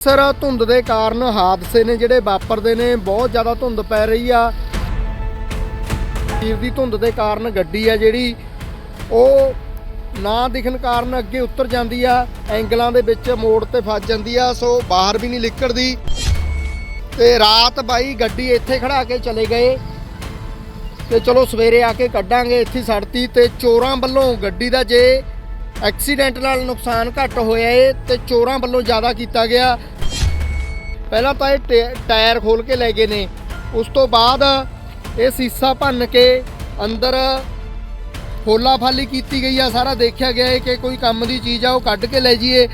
ਅਕਸਰ ਧੁੰਦ ਦੇ ਕਾਰਨ ਹਾਦਸੇ ਨੇ ਜਿਹੜੇ ਵਾਪਰਦੇ ਨੇ, ਬਹੁਤ ਜ਼ਿਆਦਾ ਧੁੰਦ ਪੈ ਰਹੀ ਆ। ਵੀਰ ਦੀ ਧੁੰਦ ਦੇ ਕਾਰਨ ਗੱਡੀ ਆ ਜਿਹੜੀ, ਉਹ ਨਾ ਦਿਖਣ ਕਾਰਨ ਅੱਗੇ ਉੱਤਰ ਜਾਂਦੀ ਆ, ਐਂਗਲਾਂ ਦੇ ਵਿੱਚ ਮੋੜ ਤੇ ਫਸ ਜਾਂਦੀ ਆ, ਸੋ ਬਾਹਰ ਵੀ ਨਹੀਂ ਨਿਕਲਦੀ। ਤੇ ਰਾਤ ਬਾਈ ਗੱਡੀ ਇੱਥੇ ਖੜਾ ਕੇ ਚਲੇ ਗਏ। ਤੇ ਚਲੋ ਸਵੇਰੇ ਆ ਕੇ ਕੱਢਾਂਗੇ ਇੱਥੇ ਸੜਤੀ ਤੇ ਚੋਰਾਂ ਵੱਲੋਂ ਗੱਡੀ ਦਾ ਜੇ ਐਕਸੀਡੈਂਟ ਨਾਲ ਨੁਕਸਾਨ ਘੱਟ ਹੋਇਆ ਏ, ਤੇ ਚੋਰਾਂ ਵੱਲੋਂ ਜ਼ਿਆਦਾ ਕੀਤਾ ਗਿਆ। ਪਹਿਲਾਂ ਤਾਂ ਇਹ ਟੈ- ਟਾਇਰ ਖੋਲ ਕੇ ਲੈ ਗਏ ਨੇ। ਉਸ ਤੋਂ ਬਾਅਦ ਇਹ ਸੀਸਾ ਭੰਨ ਕੇ ਅੰਦਰ ਫੋਲਾ ਫਾਲੀ ਕੀਤੀ ਗਈ ਆ। ਸਾਰਾ ਦੇਖਿਆ ਗਿਆ ਹੈ ਕਿ ਕੋਈ ਕੰਮ ਦੀ ਚੀਜ਼ ਆ, ਉਹ ਕੱਢ ਕੇ ਲੈ ਜਾਈਏ।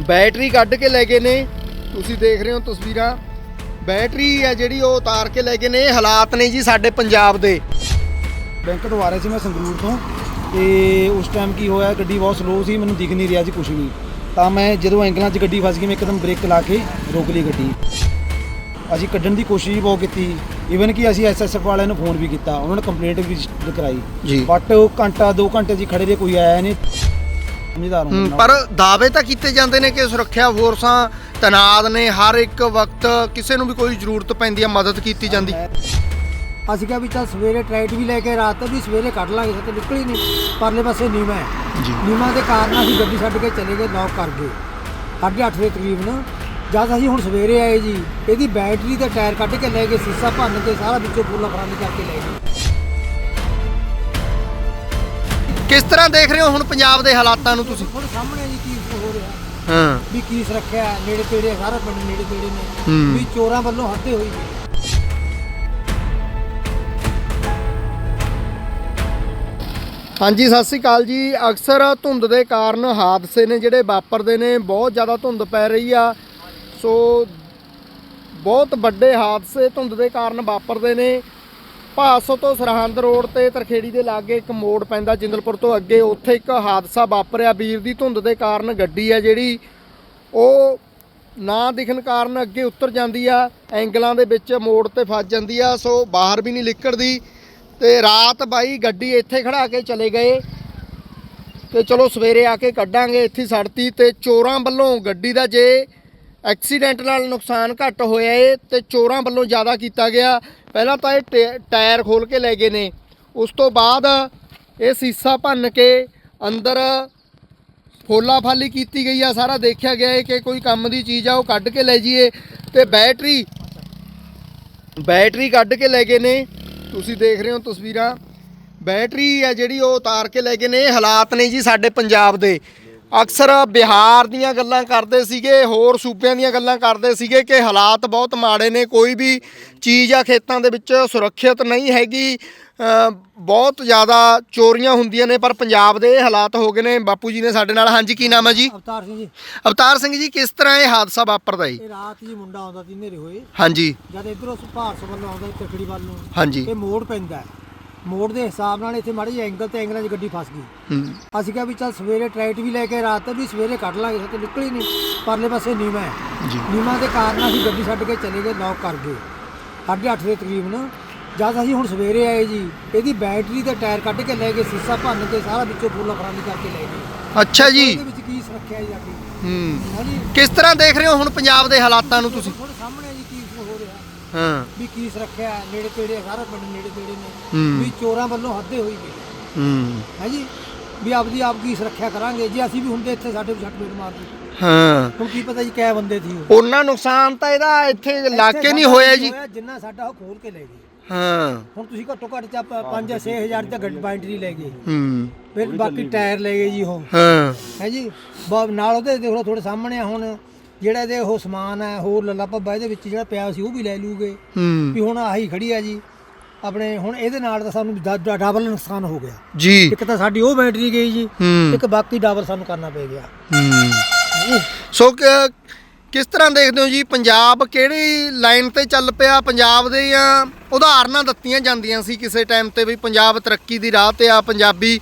ਬੈਟਰੀ ਕੱਢ ਕੇ ਲੈ ਗਏ ਨੇ। ਤੁਸੀਂ ਦੇਖ ਰਹੇ ਹੋ ਤਸਵੀਰਾਂ। ਬੈਟਰੀ ਆ ਜਿਹੜੀ, ਉਹ ਉਤਾਰ ਕੇ ਲੈ ਗਏ ਨੇ। ਇਹ ਹਾਲਾਤ ਨੇ ਜੀ ਸਾਡੇ ਪੰਜਾਬ ਦੇ। ਬੈਂਕ ਤੋਂ ਆ ਰਿਹਾ ਸੀ ਮੈਂ ਸੰਗਰੂਰ ਤੋਂ। ਤੇ ਉਸ ਟਾਈਮ ਕੀ ਹੋਇਆ, ਗੱਡੀ ਬਹੁਤ ਸਲੋ ਸੀ, ਮੈਨੂੰ ਦਿਖ ਨਹੀਂ ਰਿਹਾ ਸੀ ਕੁਝ ਵੀ। ਤਾਂ ਮੈਂ ਜਦੋਂ ਐਂਗਲਾਂ 'ਚ ਗੱਡੀ ਫਸ ਗਈ ਮੈਂ ਇੱਕਦਮ ਬ੍ਰੇਕ ਲਾ ਕੇ ਰੋਕ ਲਈ ਗੱਡੀ। ਅਸੀਂ ਕੱਢਣ ਦੀ ਕੋਸ਼ਿਸ਼ ਵੀ ਬਹੁਤ ਕੀਤੀ। ਈਵਨ ਕਿ ਅਸੀਂ ਐਸਐਸਐਫ ਵਾਲਿਆਂ ਨੂੰ ਫੋਨ ਵੀ ਕੀਤਾ। ਉਹਨਾਂ ਨੇ ਕੰਪਲੇਂਟ ਵੀ ਰਜਿਸਟਰ ਕਰਾਈ। ਬਟ ਉਹ ਘੰਟਾ 2 ਘੰਟੇ ਜੀ ਖੜੇ ਰਹੇ ਕੋਈ ਆਇਆ ਨਹੀਂ। ਸਮਝਦਾਰ ਹਮ, ਹਾਂ ਪਰ ਦਾਅਵੇ ਤਾਂ ਕੀਤੇ ਜਾਂਦੇ ਨੇ ਕਿ ਸੁਰੱਖਿਆ ਫੋਰਸਾਂ ਤਨਾਦ ਨੇ ਹਰ ਇੱਕ ਵਕਤ ਕਿਸੇ ਨੂੰ ਵੀ ਕੋਈ ਜ਼ਰੂਰਤ ਪੈਂਦੀ ਹੈ ਮਦਦ ਕੀਤੀ ਜਾਂਦੀ। ਅਸੀਂ ਕਿਹਾ ਵੀ ਚੱਲ ਸਵੇਰੇ ਟਰਾਈਟ ਵੀ ਲੈ ਕੇ ਰਾਤ ਵੀ ਸਵੇਰੇ ਕੱਢ ਲਾਂਗੇ ਤੇ ਨਿਕਲੀ ਨਹੀਂ ਪਰਲੇ ਪਾਸੇ ਨੀਮਾ ਹੈ। ਜੀ। ਨੀਮਾ ਦੇ ਕਾਰਨ ਅਸੀਂ ਗੱਡੀ ਛੱਡ ਕੇ ਚਲੇ ਗਏ ਲੌਕ ਕਰ ਗਏ। ਸਾਢੇ ਅੱਠ ਦੇ ਤਕਰੀਬਨ। ਜਦ ਅਸੀਂ ਹੁਣ ਸਵੇਰੇ ਆਏ ਜੀ ਇਹਦੀ ਬੈਟਰੀ ਤੇ ਟਾਇਰ ਕੱਢ ਕੇ ਲੈ ਗਏ ਸੀਸਾ ਭੰਨ ਕੇ ਸਾਰਾ ਵਿੱਚੋਂ ਫੁੱਲਾ ਫਰਾਂਦੀ ਕਰਕੇ ਲੈ ਗਏ। ਕਿਸ ਤਰ੍ਹਾਂ ਦੇਖ ਰਹੇ ਹੋ ਹੁਣ ਪੰਜਾਬ ਦੇ ਹਾਲਾਤਾਂ ਨੂੰ ਤੁਸੀਂ? ਹੁਣ ਸਾਹਮਣੇ ਜੀ ਕੀ ਹੋ ਰਿਹਾ? ਹਾਂ। ਵੀ ਕੀ ਸੁਰੱਖਿਆ ਨੇੜੇ ਤੇੜੇ ਸਾਰਾ ਪਿੰਡ ਨੇੜੇ ਤੇੜੇ ਨੇ। ਵੀ ਚੋਰਾਂ ਵੱਲੋਂ ਹੱਦੇ ਹੋਈ। ਹਾਂਜੀ, ਸਤਿ ਸ੍ਰੀ ਅਕਾਲ ਜੀ। ਅਕਸਰ ਧੁੰਦ ਦੇ ਕਾਰਨ ਹਾਦਸੇ ਨੇ ਜਿਹੜੇ ਵਾਪਰਦੇ ਨੇ, ਬਹੁਤ ਜ਼ਿਆਦਾ ਧੁੰਦ ਪੈ ਰਹੀ ਆ। ਸੋ ਬਹੁਤ ਵੱਡੇ ਹਾਦਸੇ ਧੁੰਦ ਦੇ ਕਾਰਨ ਵਾਪਰਦੇ ਨੇ। ਭਾਸੋ ਤੋਂ ਸਰਹੰਦ ਰੋਡ ਤੇ ਤਰਖੇੜੀ ਦੇ ਲਾਗੇ ਇੱਕ ਮੋੜ ਪੈਂਦਾ ਜਿੰਦਲਪੁਰ ਤੋਂ ਅੱਗੇ। ਉੱਥੇ ਇੱਕ ਹਾਦਸਾ ਵਾਪਰਿਆ। ਵੀਰ ਦੀ ਧੁੰਦ ਦੇ ਕਾਰਨ ਗੱਡੀ ਆ ਜਿਹੜੀ, ਉਹ ਨਾ ਦਿਖਣ ਕਾਰਨ ਅੱਗੇ ਉਤਰ ਜਾਂਦੀ ਆ। ਐਂਗਲਾਂ ਦੇ ਵਿੱਚ ਮੋੜ ਤੇ ਫਸ ਜਾਂਦੀ ਆ। ਸੋ ਬਾਹਰ ਵੀ ਨਹੀਂ ਨਿਕਲਦੀ। ਤੇ ਰਾਤ ਬਾਈ ਗੱਡੀ ਇੱਥੇ ਖੜਾ ਕੇ ਚਲੇ ਗਏ ਤੇ ਚਲੋ ਸਵੇਰੇ ਆ ਕੇ ਕੱਢਾਂਗੇ ਇੱਥੇ ਸੜਤੀ ਤੇ ਚੋਰਾਂ ਵੱਲੋਂ ਗੱਡੀ ਦਾ ਜੇ ਐਕਸੀਡੈਂਟ ਨਾਲ ਨੁਕਸਾਨ ਘੱਟ ਹੋਇਆ ਏ ਤੇ ਚੋਰਾਂ ਵੱਲੋਂ ਜ਼ਿਆਦਾ ਕੀਤਾ ਗਿਆ। ਪਹਿਲਾਂ ਤਾਂ ਇਹ ਟੈ- ਟਾਇਰ ਖੋਲ ਕੇ ਲੈ ਗਏ ਨੇ। ਉਸ ਤੋਂ ਬਾਅਦ ਇਹ ਸੀਸਾ ਭੰਨ ਕੇ ਅੰਦਰ ਫੋਲਾ ਫਾਲੀ ਕੀਤੀ ਗਈ ਆ। ਸਾਰਾ ਦੇਖਿਆ ਗਿਆ ਏ ਕਿ ਕੋਈ ਕੰਮ ਦੀ ਚੀਜ਼ ਆ, ਉਹ ਕੱਢ ਕੇ ਲੈ ਜਾਈਏ ਤੇ ਬੈਟਰੀ ਬੈਟਰੀ ਕੱਢ ਕੇ ਲੈ ਗਏ ਨੇ। ਤੁਸੀਂ ਦੇਖ ਰਹੇ ਹੋ ਤਸਵੀਰਾਂ। ਬੈਟਰੀ ਆ ਜਿਹੜੀ ਉਹ ਉਤਾਰ ਕੇ ਲੈ ਗਏ ਨੇ, ਇਹ ਹਾਲਾਤ ਨੇ ਜੀ ਸਾਡੇ ਪੰਜਾਬ ਦੇ। ਅਕਸਰ ਬਿਹਾਰ ਦੀਆਂ ਗੱਲਾਂ ਕਰਦੇ ਸੀਗੇ, ਹੋਰ ਸੂਬਿਆਂ ਦੀਆਂ ਗੱਲਾਂ ਕਰਦੇ ਸੀਗੇ ਕਿ ਹਾਲਾਤ ਬਹੁਤ ਮਾੜੇ ਨੇ, ਕੋਈ ਵੀ ਚੀਜ਼ ਆ ਖੇਤਾਂ ਦੇ ਵਿੱਚ ਸੁਰੱਖਿਅਤ ਨਹੀਂ ਹੈਗੀ। ਬਹੁਤ ਜ਼ਿਆਦਾ ਚੋਰੀਆਂ ਹੁੰਦੀਆਂ ਨੇ ਪਰ ਪੰਜਾਬ ਦੇ ਇਹ ਹਾਲਾਤ ਹੋ ਗਏ ਨੇ। ਬਾਪੂ ਜੀ ਨੇ ਸਾਡੇ ਨਾਲ ਹਾਂਜੀ ਕੀ ਨਾਮ ਹੈ ਜੀ? ਅਵਤਾਰ ਸਿੰਘ ਜੀ। ਅਵਤਾਰ ਸਿੰਘ ਜੀ ਕਿਸ ਤਰ੍ਹਾਂ ਇਹ ਹਾਦਸਾ ਵਾਪਰਦਾ ਜੀ? ਇਹ ਰਾਤ ਜੀ ਮੁੰਡਾ ਆਉਂਦਾ ਸੀ ਹਨੇਰੇ ਹੋਏ। ਹਾਂਜੀ। ਜਦ ਇਧਰੋਂ ਸੁਭਾਰਸ ਵੱਲੋਂ ਆਉਂਦਾ ਸੀ ਵੱਲ ਨੂੰ। ਹਾਂਜੀ। ਇਹ ਮੋੜ ਪੈਂਦਾ ਹੈ। ਮੋੜ ਦੇ ਹਿਸਾਬ ਨਾਲ ਇੱਥੇ ਮਾੜੀ ਜਿਹੀ ਐਂਗਲ ਤੇ ਐਂਗਲਾਂ 'ਚ ਗੱਡੀ ਫਸ ਗਈ। ਹੂੰ। ਅਸੀਂ ਕਿਹਾ ਵੀ ਚੱਲ ਸਵੇਰੇ ਟਰਾਈਟ ਵੀ ਲੈ ਕੇ ਰਾਤ ਵੀ ਸਵੇਰੇ ਕੱਢ ਲਾਂਗੇ ਤੇ ਨਿਕਲੀ ਨਹੀਂ। ਪਰਲੇ ਪਾਸੇ ਨੀਮਾ ਹੈ। ਜੀ। ਨੀਮਾ ਦੇ ਕਾਰਨ ਅਸੀਂ ਗੱਡੀ ਛੱਡ ਕੇ ਚਲੇ ਗਏ ਲੌਕ ਕਰ ਗਏ ਸਾਢੇ ਅੱਠ ਦੇ ਤਕਰੀਬਨ ਜਦ ਅਸੀਂ ਹੁਣ ਸਵੇਰੇ ਆਏ ਜੀ ਇਹਦੀ ਬੈਟਰੀ ਤੇ ਟਾਇਰ ਕੱਢ ਕੇ ਲੈ ਗਏ ਸੀਸਾ ਭੰਨ ਕੇ ਸਾਰਾ ਵਿੱਚੋਂ ਫੁੱਲਾ ਫਰਾਂਦੀ ਕਰਕੇ ਲੈ ਗਏ। ਅੱਛਾ ਜੀ। ਇਹਦੇ ਵਿੱਚ ਕੀ ਸੁਰੱਖਿਆ ਹੈ ਸਾਡੀ ਹੂੰ। ਹਾਂਜੀ। ਕਿਸ ਤਰ੍ਹਾਂ ਦੇਖ ਰਹੇ ਹੋ ਹੁਣ ਪੰਜਾਬ ਦੇ ਹਾਲਾਤਾਂ ਨੂੰ ਤੁਸੀਂ? ਤੁਹਾਡੇ ਸਾਹਮਣੇ ਜੀ ਕੀ ਹੋ ਰਿਹਾ? ਹਾਂ। ਵੀ ਕੀ ਸੁਰੱਖਿਆ ਹੈ, ਨੇੜੇ ਤੇੜੇ ਸਾਰਾ ਪਿੰਡ ਨੇੜੇ ਤੇੜੇ ਨੇ। ਵੀ ਚੋਰਾਂ ਵੱਲੋਂ ਹੱਦੇ ਹੋਈ ਗਈ ਹੂੰ। ਹੈ ਜੀ ਵੀ ਆਪਦੀ ਆਪ ਕੀ ਸੁਰੱਖਿਆ ਕਰਾਂਗੇ? ਜੇ ਅਸੀਂ ਵੀ ਹੁੰਦੇ ਇੱਥੇ ਸਾਡੇ ਵੀ ਛੱਟ ਮੇਰ ਮਾਰਦੇ। ਹਾਂ। ਹੁਣ ਕੀ ਪਤਾ ਜੀ ਕਿਹ ਬੰਦੇ ਸੀ ਉਹ। ਉਹਨਾਂ ਨੁਕਸਾਨ ਤਾਂ ਇਹਦਾ ਇੱਥੇ ਇੱਥੇ ਇਲਾਕੇ ਨਹੀਂ ਸਾਡਾ ਹੋਇਆ ਜੀ। ਜਿੰਨਾ ਸਾਡਾ ਉਹ ਖੋਲ ਕੇ ਲੈ ਗਏ। ਹਾਂ। ਹੁਣ ਤੁਸੀਂ ਘੱਟੋ ਘੱਟ ਚ 5 ਜਾਂ 6000 ਤੱਕ ਗੱਡੀ ਬਾਇੰਟਰੀ ਲੈ ਗਏ। ਹੂੰ। ਫਿਰ ਬਾਕੀ ਟਾਇਰ ਲੈ ਗਏ ਜੀ ਉਹ। ਹਾਂ। ਹੈ ਜੀ? ਬ- ਨਾਲ ਉਹਦੇ ਦੇਖ ਲਓ ਤੁਹਾਡੇ ਸਾਹਮਣੇ ਆ ਹੁਣ ਜਿਹੜਾ ਇਹਦੇ ਉਹ ਸਮਾਨ ਹੈ ਹੋਰ ਲੱਲਾ ਭੱਬਾ ਇਹਦੇ ਵਿੱਚ ਜਿਹੜਾ ਪਿਆ ਸੀ ਉਹ ਵੀ ਲੈ ਲੂਗੇ। ਹੂੰ। ਵੀ ਹੁਣ ਆਹੀ ਖੜੀ ਆ ਜੀ। ਆਪਣੇ ਹੁਣ ਇਹਦੇ ਨਾਲ ਤਾਂ ਸਾਨੂੰ ਡ- ਡ- ਡਬਲ ਨੁਕਸਾਨ ਹੋ ਗਿਆ। ਜੀ। ਇੱਕ ਤਾਂ ਸਾਡੀ ਉਹ ਬੈਟਰੀ ਗਈ ਜੀ। ਹੂੰ। ਇੱਕ ਬਾਕੀ ਡਬਲ ਸਾਨੂੰ ਕਰਨਾ ਪੈ ਗਿਆ। ਹੂੰ। ਸੋ ਕ- ਕਿਸ ਤਰ੍ਹਾਂ ਦੇਖਦੇ ਹੋ ਜੀ? ਪੰਜਾਬ ਕਿਹੜੀ ਲਾਈਨ ਤੇ ਚੱਲ ਪਿਆ? ਪੰਜਾਬ ਦੇ ਜਾਂ ਉਦਾਹਰਨਾਂ ਦਿੱਤੀਆਂ ਜਾਂਦੀਆਂ ਸੀ ਕਿਸੇ ਟਾਈਮ ਤੇ ਵੀ ਪੰਜਾਬ ਤਰੱਕੀ ਦੀ ਰਾਹ ਤੇ ਆ ਪੰਜਾਬੀ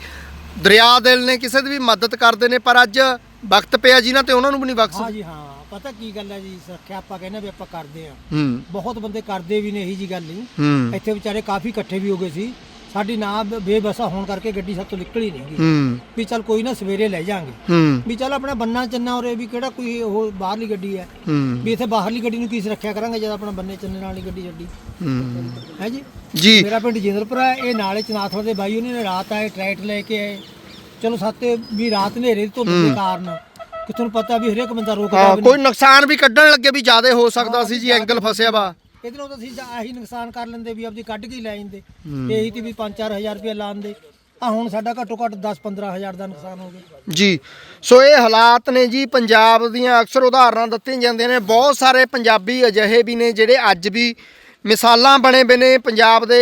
ਦਰਿਆ ਦਿਲ ਨੇ ਕਿਸੇ ਦੀ ਵੀ ਮਦਦ ਕਰਦੇ ਨੇ ਪਰ ਅੱਜ ਵਕਤ ਪਿਆ ਜਿਨ੍ਹਾਂ ਤੇ ਉਹਨਾਂ ਨੂੰ ਵੀ ਨਹੀਂ ਹਾਂ ਬਖਸ਼ ਜੀ ਹਾਂ। ਪਤਾ ਕੀ ਗੱਲ ਹੈ ਜੀ? ਸੁਰੱਖਿਆ ਆਪਾਂ ਕਹਿੰਦੇ ਵੀ ਆਪਾਂ ਕਰਦੇ ਆ ਹੂੰ। ਬਹੁਤ ਬੰਦੇ ਕਰਦੇ ਵੀ ਨੇ ਇਹੀ ਜੀ ਗੱਲ ਨਹੀਂ। ਹੂੰ। ਇੱਥੇ ਵਿਚਾਰੇ ਕਾਫੀ ਇਕੱਠੇ ਵੀ ਹੋ ਗਏ ਸੀ। ਸਾਡੀ ਨਾ ਬੇਬਸਾ ਹੋਣ ਕਰਕੇ ਗੱਡੀ ਸਾਡੇ ਤੋਂ ਨਿਕਲ ਹੀ ਨਹੀਂ ਗਈ ਵੀ ਚੱਲ ਕੋਈ ਨਾ ਸਵੇਰੇ ਲੈ ਜਾਾਂਗੇ। ਵੀ ਚੱਲ ਆਪਣਾ ਬੰਨਾ ਚੰਨਾ ਉਰੇ ਵੀ ਕਿਹੜਾ ਕੋਈ ਉਹ ਬਾਹਰਲੀ ਗੱਡੀ ਹੈ। ਵੀ ਇੱਥੇ ਬਾਹਰਲੀ ਗੱਡੀ ਨੂੰ ਕੀ ਸੁਰੱਖਿਆ ਕਰਾਂਗੇ ਜਦ ਆਪਣਾ ਬੰਨੇ ਚੰਨੇ ਨਾਲ ਹੀ ਗੱਡੀ ਛੱਡੀ ਹੂੰ। ਜੀ? ਜੀ। ਮੇਰਾ ਪਿੰਡ ਜਿੰਦਰਪੁਰਾ ਹੈ ਇਹ ਨਾਲੇ ਚਨਾਥਲ ਦੇ ਬਾਈ ਉਹਨੇ ਰਾਤ ਆਏ ਟਰੈਕਟ ਲੈ ਕੇ ਆਏ। ਚਲੋ ਸੱਤੇ ਵੀ ਰਾਤ ਹਨੇਰੇ ਧੁੰਦ ਦੇ ਕਾਰਨ ਕਿ ਤੁਹਾਨੂੰ ਪਤਾ ਵੀ ਹਰੇਕ ਬੰਦਾ ਰੋਕਦਾ ਕੋਈ ਨੁਕਸਾਨ ਵੀ ਕੱਢਣ ਲੱਗੇ ਵੀ ਜ਼ਿਆਦਾ ਹੋ ਸਕਦਾ ਸੀ ਜੀ ਐਂਗਲ ਫਸਿਆ ਵਾ। ਇਹਦੇ ਨਾਲ ਤਾਂ ਅਸੀਂ ਜਾਂ ਆਹੀ ਨੁਕਸਾਨ ਕਰ ਲੈਂਦੇ ਵੀ ਆਪਦੀ ਕੱਢ ਕੇ ਹੀ ਲੈ ਜਾਂਦੇ। ਤੇ ਇਹੀ ਤੇ ਵੀ 5-4000 ਰੁਪਏ ਲਾਉਂਦੇ। ਆ ਹੁਣ ਸਾਡਾ ਘੱਟੋ ਘੱਟ 10-15000 ਦਾ ਨੁਕਸਾਨ ਹੋ ਗਿਆ। ਜੀ। ਸੋ ਇਹ ਹਾਲਾਤ ਨੇ ਜੀ ਪੰਜਾਬ ਦੀਆਂ ਅਕਸਰ ਉਦਾਹਰਨਾਂ ਦਿੱਤੀਆਂ ਜਾਂਦੀਆਂ ਨੇ। ਬਹੁਤ ਸਾਰੇ ਪੰਜਾਬੀ ਅਜਿਹੇ ਵੀ ਨੇ ਜਿਹੜੇ ਅੱਜ ਵੀ ਮਿਸਾਲਾਂ ਬਣੇ ਬਏ ਨੇ। ਪੰਜਾਬ ਦੇ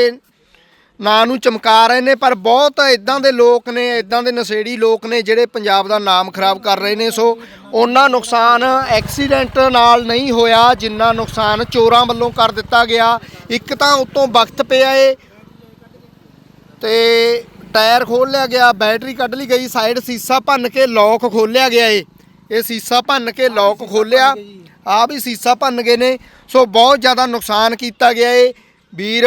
ਨਾਂ ਨੂੰ ਚਮਕਾ ਰਹੇ ਨੇ, ਪਰ ਬਹੁਤ ਇਦਾਂ ਦੇ ਲੋਕ ਨੇ ਇਦਾਂ ਦੇ ਨਸ਼ੇੜੀ ਲੋਕ ਨੇ ਜਿਹੜੇ ਪੰਜਾਬ ਦਾ ਨਾਮ ਖਰਾਬ ਕਰ ਰਹੇ ਨੇ। ਸੋ ਉਹਨਾਂ ਨੁਕਸਾਨ ਐਕਸੀਡੈਂਟ ਨਾਲ ਨਹੀਂ ਹੋਇਆ, ਜਿੰਨਾ ਨੁਕਸਾਨ ਚੋਰਾਂ ਵੱਲੋਂ ਕਰ ਦਿੱਤਾ ਗਿਆ। ਇੱਕ ਤਾਂ ਉਤੋਂ ਵਕਤ ਪਿਆ ਏ ਤੇ ਟਾਇਰ ਖੋਲ ਲਿਆ ਗਿਆ, ਬੈਟਰੀ ਕੱਢ ਲਈ ਗਈ, ਸਾਈਡ ਸੀਸਾ ਭੰਨ ਕੇ ਲੌਕ ਖੋਲਿਆ ਗਿਆ ਏ। ਇਹ ਸੀਸਾ ਭੰਨ ਕੇ ਲੌਕ ਖੋਲਿਆ ਆ ਵੀ ਸੀਸਾ ਭੰਨ ਗਏ ਨੇ। ਸੋ ਬਹੁਤ ਜ਼ਿਆਦਾ ਨੁਕਸਾਨ ਕੀਤਾ ਗਿਆ ਏ। ਵੀਰ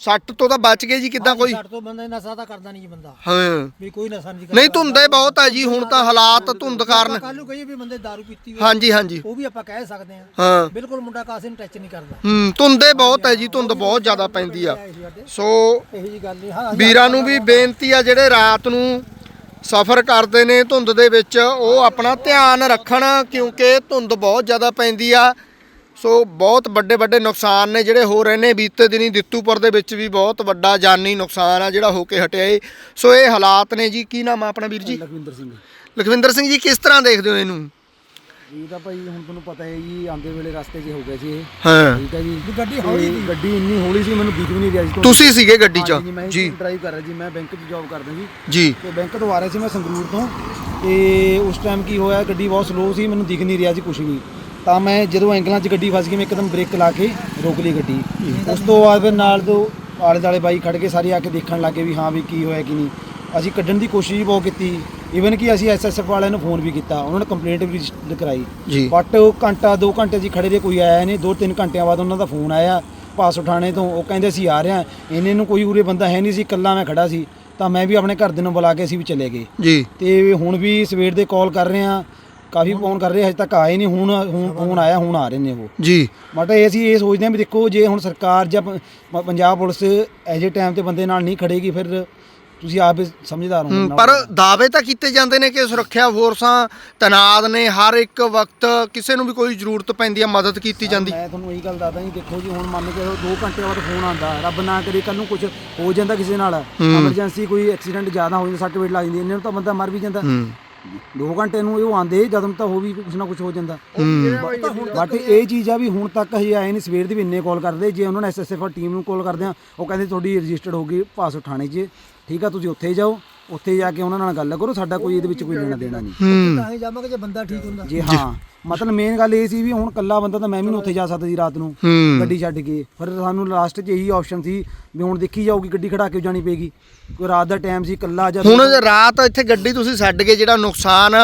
ਸੱਟ ਤੋਂ ਤਾਂ ਬਚ ਗਏ ਜੀ ਕਿੱਦਾਂ ਕੋਈ? ਸਾਡੇ ਤੋਂ ਬੰਦਾ ਨਸ਼ਾ ਤਾਂ ਕਰਦਾ ਨਹੀਂ ਜੀ ਬੰਦਾ। ਹਾਂ। ਵੀ ਕੋਈ ਨਸ਼ਾ ਨਹੀਂ ਕਰਦਾ। ਨਹੀਂ ਧੁੰਦੇ ਬਹੁਤ ਆ ਜੀ ਹੁਣ ਤਾਂ ਹਾਲਾਤ ਧੁੰਦ ਕਾਰਨ। ਕੱਲ ਨੂੰ ਕਹੀਏ ਵੀ ਬੰਦੇ ਦਾਰੂ ਪੀਤੀ ਹੋਈ ਹਾਂਜੀ ਹਾਂਜੀ। ਉਹ ਵੀ ਆਪਾਂ ਕਹਿ ਸਕਦੇ ਹਾਂ। ਹਾਂ। ਬਿਲਕੁਲ ਮੁੰਡਾ ਕਾਸੇ ਨੂੰ ਟੱਚ ਨਹੀਂ ਕਰਦਾ। ਹੂੰ ਧੁੰਦੇ ਬਹੁਤ ਹੈ ਜੀ ਧੁੰਦ ਬਹੁਤ ਜ਼ਿਆਦਾ ਪੈਂਦੀ ਆ। ਸੋ ਇਹੋ ਜੀ ਗੱਲ ਨਹੀਂ। ਹਾਂ ਵੀਰਾਂ ਨੂੰ ਵੀ ਬੇਨਤੀ ਆ ਜਿਹੜੇ ਰਾਤ ਨੂੰ ਸਫ਼ਰ ਕਰਦੇ ਨੇ ਧੁੰਦ ਦੇ ਵਿੱਚ ਉਹ ਆਪਣਾ ਧਿਆਨ ਰੱਖਣ ਕਿਉਂਕਿ ਧੁੰਦ ਬਹੁਤ ਜ਼ਿਆਦਾ ਪੈਂਦੀ ਆ। ਸੋ ਬਹੁਤ ਵੱਡੇ ਵੱਡੇ ਨੁਕਸਾਨ ਨੇ ਜਿਹੜੇ ਹੋ ਰਹੇ ਨੇ। ਬੀਤੇ ਦਿਨੀ ਦਿੱਤੂਪੁਰ ਦੇ ਵਿੱਚ ਵੀ ਬਹੁਤ ਵੱਡਾ ਜਾਨੀ ਨੁਕਸਾਨ ਆ ਜਿਹੜਾ ਹੋ ਕੇ ਹਟਿਆ ਏ। ਸੋ ਇਹ ਹਾਲਾਤ ਨੇ ਜੀ ਕੀ ਨਾਮ ਆ ਆਪਣਾ ਵੀਰ ਜੀ? ਲਖਵਿੰਦਰ ਸਿੰਘ। ਲਖਵਿੰਦਰ ਸਿੰਘ ਜੀ ਕਿਸ ਤਰ੍ਹਾਂ ਦੇਖਦੇ ਹੋ ਇਹਨੂੰ? ਇਹ ਤਾਂ ਭਾਈ ਹੁਣ ਤੁਹਾਨੂੰ ਪਤਾ ਹੈ ਜੀ ਆਂਦੇ ਵੇਲੇ ਰਸਤੇ 'ਚ ਹੋ ਗਿਆ ਸੀ ਇਹ। ਹਾਂ। ਠੀਕ ਹੈ ਜੀ। ਗੱਡੀ ਹੌਲੀ ਤੇ ਗੱਡੀ ਇੰਨੀ ਹੌਲੀ ਸੀ ਮੈਨੂੰ ਦਿਖ ਵੀ ਨਹੀਂ ਰਿਹਾ ਸੀ। ਤੁਸੀਂ ਸੀਗੇ ਗੱਡੀ 'ਚ? ਜੀ। ਡਰਾਈਵ ਕਰ ਰਿਹਾ ਜੀ ਮੈਂ ਬੈਂਕ 'ਚ ਜੌਬ ਕਰਦਾ ਜੀ ਜੀ। ਤੇ ਬੈਂਕ ਤੋਂ ਆ ਰਿਹਾ ਸੀ ਮੈਂ ਸੰਗਰੂਰ ਤੋਂ। ਤੇ ਉਸ ਟਾਈਮ ਕੀ ਹੋਇਆ ਗੱਡੀ ਬਹੁਤ ਸਲੋ ਸੀ ਮੈਨੂੰ ਦਿਖ ਨਹੀਂ ਰਿਹਾ ਸੀ ਕੁਝ ਵੀ। ਤਾਂ ਮੈਂ ਜਦੋਂ ਐਂਗਲਾਂ 'ਚ ਗੱਡੀ ਫਸ ਗਈ ਮੈਂ ਇੱਕਦਮ ਬ੍ਰੇਕ ਲਾ ਕੇ ਰੋਕ ਲਈ ਗੱਡੀ। ਉਸ ਤੋਂ ਬਾਅਦ ਫਿਰ ਨਾਲ ਦੋ ਆਲੇ ਦਾਲੇ ਬਾਈ ਖੜ ਕੇ ਸਾਰੇ ਆ ਕੇ ਦੇਖਣ ਲੱਗੇ ਵੀ ਹਾਂ ਵੀ ਕੀ ਹੋਇਆ ਕੀ ਨਹੀਂ। ਅਸੀਂ ਕੱਢਣ ਦੀ ਕੋਸ਼ਿਸ਼ ਵੀ ਬਹੁਤ ਕੀਤੀ। ਈਵਨ ਕਿ ਅਸੀਂ ਐਸਐਸਐਫ ਵਾਲਿਆਂ ਨੂੰ ਫੋਨ ਵੀ ਕੀਤਾ ਉਹਨਾਂ ਨੇ ਕੰਪਲੇਂਟ ਵੀ ਰਜਿਸਟਰ ਕਰਾਈ। ਬਟ ਉਹ ਘੰਟਾ 2 ਘੰਟੇ ਜੀ ਖੜੇ ਰਹੇ ਕੋਈ ਆਇਆ ਨਹੀਂ। 2-3 ਘੰਟਿਆਂ ਬਾਅਦ ਉਹਨਾਂ ਦਾ ਫੋਨ ਆਇਆ ਪਾਸ ਉਠਾਣੇ ਤੋਂ। ਉਹ ਕਹਿੰਦੇ ਅਸੀਂ ਆ ਰਹੇ ਹਾਂ। ਇਹਨੇ ਨੂੰ ਕੋਈ ਉਰੇ ਬੰਦਾ ਹੈ ਨਹੀਂ ਸੀ ਇਕੱਲਾ ਮੈਂ ਖੜਾ ਸੀ। ਤਾਂ ਮੈਂ ਵੀ ਆਪਣੇ ਘਰ ਦੇ ਨੂੰ ਬੁਲਾ ਕੇ ਅਸੀਂ ਵੀ ਚਲੇ ਗਏ। ਜੀ। ਤੇ ਹੁਣ ਵੀ ਸਵੇਰ ਦੇ ਕਾਲ ਕਰ ਰਹੇ ਆ ਕਾਫੀ ਫੋਨ ਕਰ ਰਹੇ ਹਜੇ ਤੱਕ ਆਏ ਨਹੀਂ ਹੁਣ ਹੁਣ ਫੋਨ ਆਇਆ ਹੁਣ ਆ ਰਹੇ ਨੇ ਉਹ। ਜੀ। ਬਟ ਇਹ ਅਸੀਂ ਇਹ ਸੋਚਦੇ ਹਾਂ ਵੀ ਦੇਖੋ ਜੇ ਹੁਣ ਸਰਕਾਰ ਜਾਂ ਪ- ਪੰਜਾਬ ਪੁਲਿਸ ਐਜੇ ਟਾਈਮ ਤੇ ਬੰਦੇ ਨਾਲ ਨਹੀਂ ਖੜੇਗੀ ਫਿਰ ਤੁਸੀਂ ਆਪ ਹੀ ਸਮਝਦਾਰ ਹੋ ਹੂੰ, ਪਰ ਦਾਅਵੇ ਤਾਂ ਕੀਤੇ ਜਾਂਦੇ ਨੇ ਕਿ ਸੁਰੱਖਿਆ ਫੋਰਸਾਂ ਤਨਾਦ ਨੇ ਹਰ ਇੱਕ ਵਕਤ ਕਿਸੇ ਨੂੰ ਵੀ ਕੋਈ ਜ਼ਰੂਰਤ ਪੈਂਦੀ ਹੈ ਮਦਦ ਕੀਤੀ ਜਾਂਦੀ। ਮੈਂ ਤੁਹਾਨੂੰ ਇਹੀ ਗੱਲ ਦੱਸਦਾ ਜੀ ਦੇਖੋ ਜੀ ਹੁਣ ਮੰਨ ਕੇ 2 ਘੰਟੇ ਬਾਅਦ ਫੋਨ ਆਂਦਾ ਰੱਬ ਨਾ ਕਰੇ ਕੱਲ ਨੂੰ ਕੁਝ ਹੋ ਜਾਂਦਾ ਕਿਸੇ ਨਾਲ। ਐਮਰਜੈਂਸੀ ਕੋਈ ਐਕਸੀਡੈਂਟ ਜ਼ਿਆਦਾ ਹੋ ਜਾਂਦਾ ਸੱਟ ਵੇਟ ਲੱਗ ਜਾਂਦੀ ਇਹਨਾਂ ਨੂੰ ਤਾਂ ਬੰਦਾ ਮਰ ਵੀ ਜਾਂਦਾ। ਹੂੰ। 2 ਘੰਟੇ ਨੂੰ ਇਹ ਆਂਦੇ ਜਦੋਂ ਤਾਂ ਹੋ ਵੀ ਕੁਝ ਨਾ ਕੁਝ ਹੋ ਜਾਂਦਾ। ਬਟ ਇਹ ਚੀਜ਼ ਆ ਵੀ ਹੁਣ ਤੱਕ ਹਜੇ ਆਏ ਨਹੀਂ ਸਵੇਰ ਦੇ ਵੀ ਇੰਨੇ ਕਾਲ ਕਰਦੇ। ਜੇ ਉਹਨਾਂ ਨੇ ਐਸਐਸਐਫ ਟੀਮ ਨੂੰ ਕਾਲ ਕਰਦੇ ਆ ਉਹ ਕਹਿੰਦੇ ਤੁਹਾਡੀ ਰਜਿਸਟਰਡ ਹੋ ਗਈ ਪਾਸ ਥਾਣੇ 'ਚ ਠੀਕ ਆ ਤੁਸੀਂ ਉੱਥੇ ਜਾਓ ਉੱਥੇ ਜਾ ਕੇ ਉਹਨਾਂ ਨਾਲ ਗੱਲ ਕਰੋ ਸਾਡਾ ਕੋਈ ਇਹਦੇ ਵਿੱਚ ਕੋਈ ਲੈਣਾ ਦੇਣਾ ਨਹੀਂ। ਤਾਂ ਹੀ ਜਾਵਾਂਗੇ ਜੇ ਬੰਦਾ ਠੀਕ ਹੁੰਦਾ। ਜੀ ਹਾਂ ਮਤਲਬ ਮੇਨ ਗੱਲ ਇਹ ਸੀ ਵੀ ਹੁਣ ਕੱਲਾ ਬੰਦਾ ਤਾਂ ਮੈਂ ਵੀ ਨਹੀਂ ਉੱਥੇ ਜਾ ਸਕਦਾ ਸੀ ਰਾਤ ਨੂੰ ਹੂੰ। ਗੱਡੀ ਛੱਡ ਕੇ। ਫਿਰ ਸਾਨੂੰ ਲਾਸਟ 'ਚ ਇਹੀ ਆਪਸ਼ਨ ਸੀ ਵੀ ਹੁਣ ਦੇਖੀ ਜਾਊਗੀ ਗੱਡੀ ਖੜਾ ਕੇ ਜਾਣੀ ਪਏਗੀ। ਕੋਈ ਰਾਤ ਦਾ ਟਾਈਮ ਸੀ ਕੱਲਾ ਜਾਂ ਹੁਣ ਰਾਤ ਇੱਥੇ ਗੱਡੀ ਤੁਸੀਂ ਛੱਡ ਕੇ ਜਿਹੜਾ ਨੁਕਸਾਨ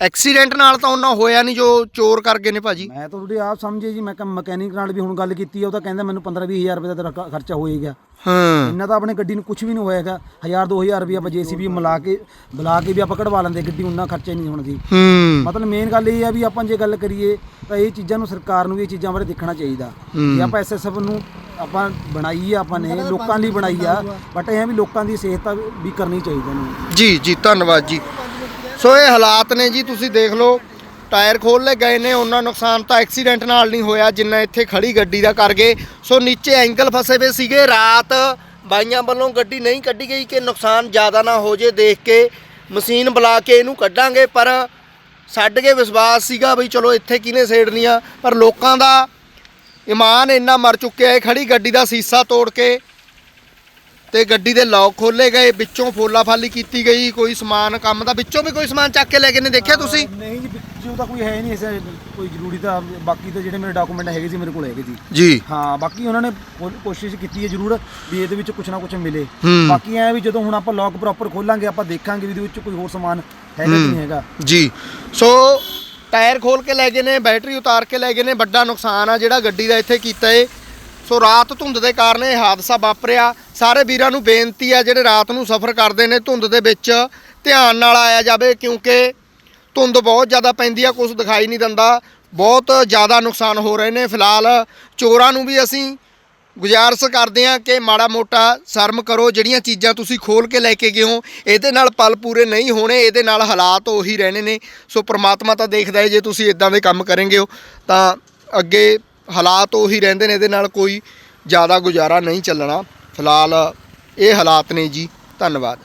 ਐਕਸੀਡੈਂਟ ਨਾਲ ਤਾਂ ਉਹਨਾਂ ਹੋਇਆ ਨਹੀਂ ਜੋ ਚੋਰ ਕਰ ਗਏ ਨੇ ਭਾਜੀ। ਮੈਂ ਤਾਂ ਤੁਹਾਡੀ ਆਪ ਸਮਝੇ ਜੀ ਮੈਂ ਕਿਹਾ ਮਕੈਨਿਕ ਨਾਲ ਵੀ ਹੁਣ ਗੱਲ ਕੀਤੀ ਆ ਉਹ ਤਾਂ ਕਹਿੰਦਾ ਮੈਨੂੰ 15 20000 ਰੁਪਏ ਦਾ ਤੇਰਾ ਖ- ਖਰਚਾ ਹੋਏਗਾ ਹਾਂ। ਇੰਨਾ ਤਾਂ ਆਪਣੇ ਗੱਡੀ ਨੂੰ ਕੁਝ ਵੀ ਨਹੀਂ ਹੋਏਗਾ 1000 2000 ਰੁਪਏ ਆਪਾਂ ਜੀਸੀਬੀ ਮਿਲਾ ਕੇ ਬੁਲਾ ਕੇ ਵੀ ਆਪਾਂ ਕਢਵਾ ਲੈਂਦੇ ਗੱਡੀ ਉਹਨਾਂ ਖਰਚਾ ਹੀ ਨਹੀਂ ਹੋਣਾ ਸੀ। ਹੂੰ। ਮਤਲਬ ਮੇਨ ਗੱਲ ਇਹ ਆ ਵੀ ਆਪਾਂ ਜੇ ਗੱਲ ਕਰੀਏ ਤਾਂ ਇਹ ਚੀਜ਼ਾਂ ਨੂੰ ਸਰਕਾਰ ਨੂੰ ਵੀ ਇਹ ਚੀਜ਼ਾਂ ਬਾਰੇ ਦੇਖਣਾ ਚਾਹੀਦਾ। ਜੇ ਆਪਾਂ ਐਸਐਸਐਫ ਨੂੰ ਆਪਾਂ ਬਣਾਈ ਆ ਆਪਾਂ ਨੇ ਲੋਕਾਂ ਲਈ ਬਣਾਈ ਆ ਬਟ ਇਹ ਵੀ ਲੋਕਾਂ ਦੀ ਸਿਹਤ ਵੀ ਕਰਨੀ ਚਾਹੀਦੀ ਇਹਨੂੰ ਜੀ ਜੀ ਧੰਨਵਾਦ ਜੀ। ਸੋ ਇਹ ਹਾਲਾਤ ਨੇ ਜੀ ਤੁਸੀਂ ਦੇਖ ਲਓ ਟਾਇਰ ਖੋਲ ਲੈ ਗਏ ਨੇ ਉਹਨਾਂ ਨੁਕਸਾਨ ਤਾਂ ਐਕਸੀਡੈਂਟ ਨਾਲ ਨਹੀਂ ਹੋਇਆ ਜਿੰਨਾ ਇੱਥੇ ਖੜੀ ਗੱਡੀ ਦਾ ਕਰ ਗਏ। ਸੋ ਨੀਚੇ ਐਂਗਲ ਫਸੇ ਵੇ ਸੀਗੇ ਰਾਤ ਬਾਈਆਂ ਵੱਲੋਂ ਗੱਡੀ ਨਹੀਂ ਕੱਢੀ ਗਈ ਕਿ ਨੁਕਸਾਨ ਜ਼ਿਆਦਾ ਨਾ ਹੋ ਜੇ ਦੇਖ ਕੇ ਮਸ਼ੀਨ ਬੁਲਾ ਕੇ ਇਹਨੂੰ ਕੱਢਾਂਗੇ ਪਰ ਛੱਡ ਕੇ ਵਿਸ਼ਵਾਸ ਸੀਗਾ ਬਈ ਚਲੋ ਇੱਥੇ ਕਿਹਨੇ ਸੇੜਨੀ ਆ ਪਰ ਲੋਕਾਂ ਦਾ ਇਮਾਨ ਇੰਨਾ ਮਰ ਚੁੱਕਿਆ ਹੈ, ਖੜੀ ਗੱਡੀ ਦਾ ਸੀਸਾ ਤੋੜ ਕੇ ਤੇ ਗੱਡੀ ਦੇ ਲੌਕ ਖੋਲੇ ਗਏ, ਵਿੱਚੋਂ ਫੋਲਾ ਫਾਲੀ ਕੀਤੀ ਗਈ, ਕੋਈ ਸਮਾਨ, ਕੰਮ ਦਾ ਵਿੱਚੋਂ ਵੀ ਕੋਈ ਸਮਾਨ ਚੱਕ ਕੇ ਲੈ ਕੇ ਨੇ ਦੇਖਿਆ ਤੁਸੀਂ? ਨਹੀਂ ਜੀ ਵਿੱਚੋਂ ਤਾਂ ਕੋਈ ਹੈ ਨਹੀਂ ਐਸਾ ਕੋਈ ਜ਼ਰੂਰੀ ਤਾਂ ਬਾਕੀ ਤਾਂ ਜਿਹੜੇ ਮੇਰੇ ਡਾਕੂਮੈਂਟ ਹੈਗੇ ਸੀ ਮੇਰੇ ਕੋਲ ਹੈਗੇ ਸੀ। ਜੀ। ਹਾਂ ਬਾਕੀ ਉਹਨਾਂ ਨੇ ਕੋ- ਕੋਸ਼ਿਸ਼ ਕੀਤੀ ਹੈ ਜ਼ਰੂਰ ਵੀ ਇਹਦੇ ਵਿੱਚ ਕੁਝ ਨਾ ਕੁਝ ਮਿਲੇ। ਹੂੰ। ਬਾਕੀ ਐ ਵੀ ਜਦੋਂ ਹੁਣ ਆਪਾਂ ਲੌਕ ਪ੍ਰੋਪਰ ਖੋਲਾਂਗੇ ਆਪਾਂ ਦੇਖਾਂਗੇ ਵੀ ਇਹਦੇ ਵਿੱਚ ਕੋਈ ਹੋਰ ਸਮਾਨ ਹੈਗਾ ਕਿ ਨਹੀਂ ਹੈਗਾ। ਜੀ। ਸੋ ਟਾਇਰ ਖੋਲ ਕੇ ਲੈ ਗਏ ਨੇ ਬੈਟਰੀ ਉਤਾਰ ਕੇ ਲੈ ਗਏ ਨੇ ਵੱਡਾ ਨੁਕਸਾਨ ਆ ਜਿਹੜਾ ਗੱਡੀ ਦਾ ਇੱਥੇ ਕੀਤਾ ਏ। ਸੋ ਰਾਤ ਧੁੰਦ ਦੇ ਕਾਰਨ ਇਹ ਹਾਦਸਾ ਵਾਪਰਿਆ। ਸਾਰੇ ਵੀਰਾਂ ਨੂੰ ਬੇਨਤੀ ਹੈ ਜਿਹੜੇ ਰਾਤ ਨੂੰ ਸਫ਼ਰ ਕਰਦੇ ਨੇ ਧੁੰਦ ਦੇ ਵਿੱਚ ਧਿਆਨ ਨਾਲ ਆਇਆ ਜਾਵੇ ਕਿਉਂਕਿ ਧੁੰਦ ਬਹੁਤ ਜ਼ਿਆਦਾ ਪੈਂਦੀ ਆ ਕੁਝ ਦਿਖਾਈ ਨਹੀਂ ਦਿੰਦਾ। ਬਹੁਤ ਜ਼ਿਆਦਾ ਨੁਕਸਾਨ ਹੋ ਰਹੇ ਨੇ। ਫਿਲਹਾਲ ਚੋਰਾਂ ਨੂੰ ਵੀ ਅਸੀਂ ਗੁਜ਼ਾਰਸ ਕਰਦੇ ਹਾਂ ਕਿ ਮਾੜਾ ਮੋਟਾ ਸ਼ਰਮ ਕਰੋ। ਜਿਹੜੀਆਂ ਚੀਜ਼ਾਂ ਤੁਸੀਂ ਖੋਲ ਕੇ ਲੈ ਕੇ ਗਏ ਹੋ, ਇਹਦੇ ਨਾਲ ਪਲ ਪੂਰੇ ਨਹੀਂ ਹੋਣੇ, ਇਹਦੇ ਨਾਲ ਹਾਲਾਤ ਉਹੀ ਰਹਿਣੇ ਨੇ। ਸੋ ਪ੍ਰਮਾਤਮਾ ਤਾਂ ਦੇਖਦਾ ਹੈ, ਜੇ ਤੁਸੀਂ ਇਦਾਂ ਦੇ ਕੰਮ ਕਰਨਗੇ ਹੋ, ਤਾਂ ਅੱਗੇ ਹਾਲਾਤ ਉਹੀ ਰਹਿੰਦੇ ਨੇ, ਇਹਦੇ ਨਾਲ ਕੋਈ ਜ਼ਿਆਦਾ ਗੁਜ਼ਾਰਾ ਨਹੀਂ ਚੱਲਣਾ। ਫਿਲਹਾਲ ਇਹ ਹਾਲਾਤ ਨੇ ਜੀ। ਧੰਨਵਾਦ।